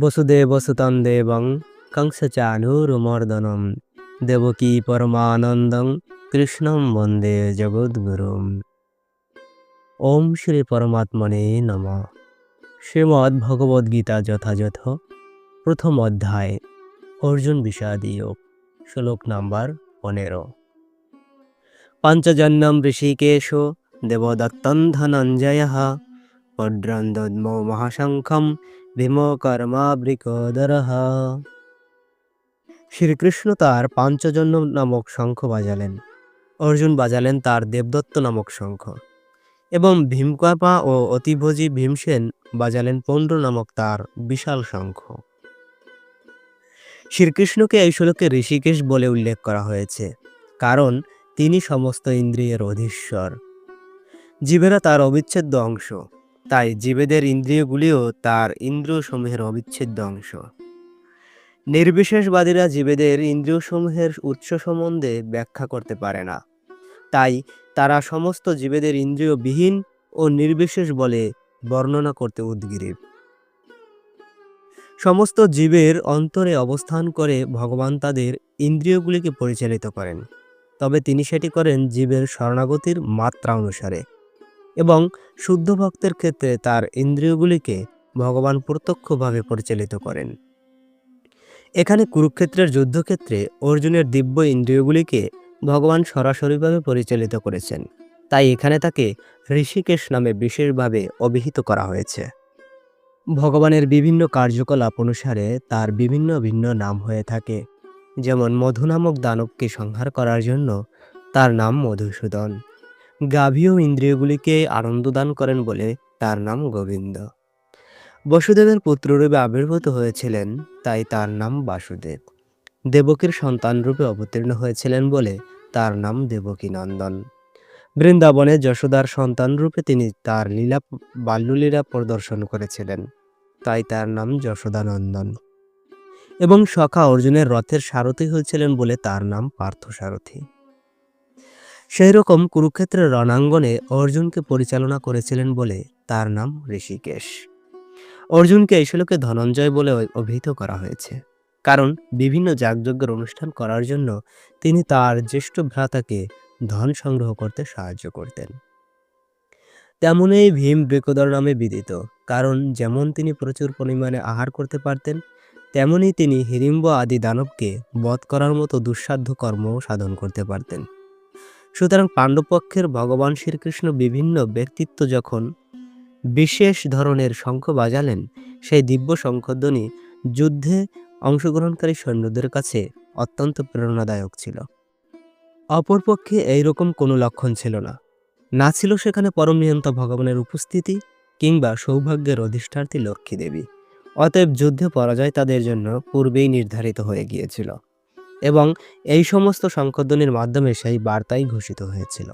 বসুদেবসুতং দেবং কংসচানুরমর্দনম। দেবকী পরমানন্দং কৃষ্ণম বন্দে জগদ্গুরুম। ওম শ্রী পরমাত্মনে নম। শ্রীমদ্ ভগবদ্গীতা যথাযথ, প্রথম অধ্যায়, অর্জুন বিষাদ যোগ, শ্লোক নাম্বার পনেরো। পঞ্চজন্যম ঋষিকেশ দেবদত্তং ধনঞ্জয় দদ্মো মহাশঙ্খম ভীমকর্মাবৃকোদর শ্রীকৃষ্ণ তার পাঞ্চজন্য নামক শঙ্খ বাজালেন। অর্জুন বাজালেন তার দেবদত্ত নামক শঙ্খ। এবং ভীমকাপা ও অতিভোজী ভীমসেন বাজালেন পৌণ্ড নামক তার বিশাল শঙ্খ। শ্রীকৃষ্ণকে এই শ্লোকে ঋষিকেশ বলে উল্লেখ করা হয়েছে, কারণ তিনি সমস্ত ইন্দ্রিয়ের অধীশ্বর। জীবেরা তার অবিচ্ছেদ্য অংশ। তাই জীবেদের ইন্দ্রিয়গুলিও তার ইন্দ্রিয়সমূহের অবিচ্ছেদ্য অংশ। নির্বিশেষবাদীরা জীবেদের ইন্দ্রিয়সমূহের উৎস সম্বন্ধে ব্যাখ্যা করতে পারে না। তাই তারা সমস্ত জীবেদের ইন্দ্রিয়বিহীন ও নির্বিশেষ বলে বর্ণনা করতে উদ্গ্রীব সমস্ত জীবের অন্তরে অবস্থান করে ভগবান তাদের ইন্দ্রিয়গুলিকে পরিচালিত করেন। তবে তিনি সেটি করেন জীবের শরণাগতির মাত্রা অনুসারে। এবং শুদ্ধ ভক্তের ক্ষেত্রে তার ইন্দ্রিয়গুলিকে ভগবান প্রত্যক্ষভাবে পরিচালিত করেন। এখানে কুরুক্ষেত্রের যুদ্ধক্ষেত্রে অর্জুনের দিব্য ইন্দ্রিয়গুলিকে ভগবান সরাসরিভাবে পরিচালিত করেছেন। তাই এখানে তাকে ঋষিকেশ নামে বিশেষভাবে অভিহিত করা হয়েছে। ভগবানের বিভিন্ন কার্যকলাপ অনুসারে তার বিভিন্ন ভিন্ন নাম হয়ে থাকে। যেমন মধু নামক দানবকে সংহার করার জন্য তার নাম মধুসূদন। গাভীয় ইন্দ্রিয়গুলিকে আনন্দ দান করেন বলে তার নাম গোবিন্দ। বসুদেবের পুত্ররূপে আবির্ভূত হয়েছিলেন, তাই তার নাম বাসুদেব। দেবকীর সন্তান রূপে অবতীর্ণ হয়েছিলেন বলে তার নাম দেবকী নন্দন বৃন্দাবনে যশোদার সন্তান রূপে তিনি তার লীলা বাল্যলীলা প্রদর্শন করেছিলেন, তাই তার নাম যশোদানন্দন। এবং সখা অর্জুনের রথের সারথি হয়েছিলেন বলে তার নাম পার্থসারথী। সেই রকম কুরুক্ষেত্রের রণাঙ্গনে অর্জুনকে পরিচালনা করেছিলেন বলে তার নাম ঋষিকেশ। অর্জুনকে এই শ্লোকে ধনঞ্জয় বলে অভিহিত করা হয়েছে। কারণ বিভিন্ন যাগযজ্ঞের অনুষ্ঠান করার জন্য তিনি তার জ্যেষ্ঠ ভ্রাতাকে ধন সংগ্রহ করতে সাহায্য করতেন। তেমনই ভীম বৃকদর নামে বিদিত, কারণ যেমন তিনি প্রচুর পরিমাণে আহার করতে পারতেন তেমনি তিনি হিড়িম্ব আদি দানবকে বধ করার মতো দুঃসাধ্য কর্মও সাধন করতে পারতেন। সুতরাং পাণ্ডবপক্ষের ভগবান শ্রীকৃষ্ণ বিভিন্ন ব্যক্তিত্ব যখন বিশেষ ধরনের শঙ্খ বাজালেন, সেই দিব্য শঙ্খধ্বনি যুদ্ধে অংশগ্রহণকারী সৈন্যদের কাছে অত্যন্ত প্রেরণাদায়ক ছিল। অপরপক্ষে এইরকম কোনো লক্ষণ ছিল না। না ছিল সেখানে পরম নিয়ন্ত ভগবানের উপস্থিতি কিংবা সৌভাগ্যের অধিষ্ঠার্থী লক্ষ্মী দেবী অতএব যুদ্ধে পরাজয় তাদের জন্য পূর্বেই নির্ধারিত হয়ে গিয়েছিল। এবং এই সমস্ত সংশোধনের মাধ্যমে সেই বার্তাই ঘোষিত হয়েছিল।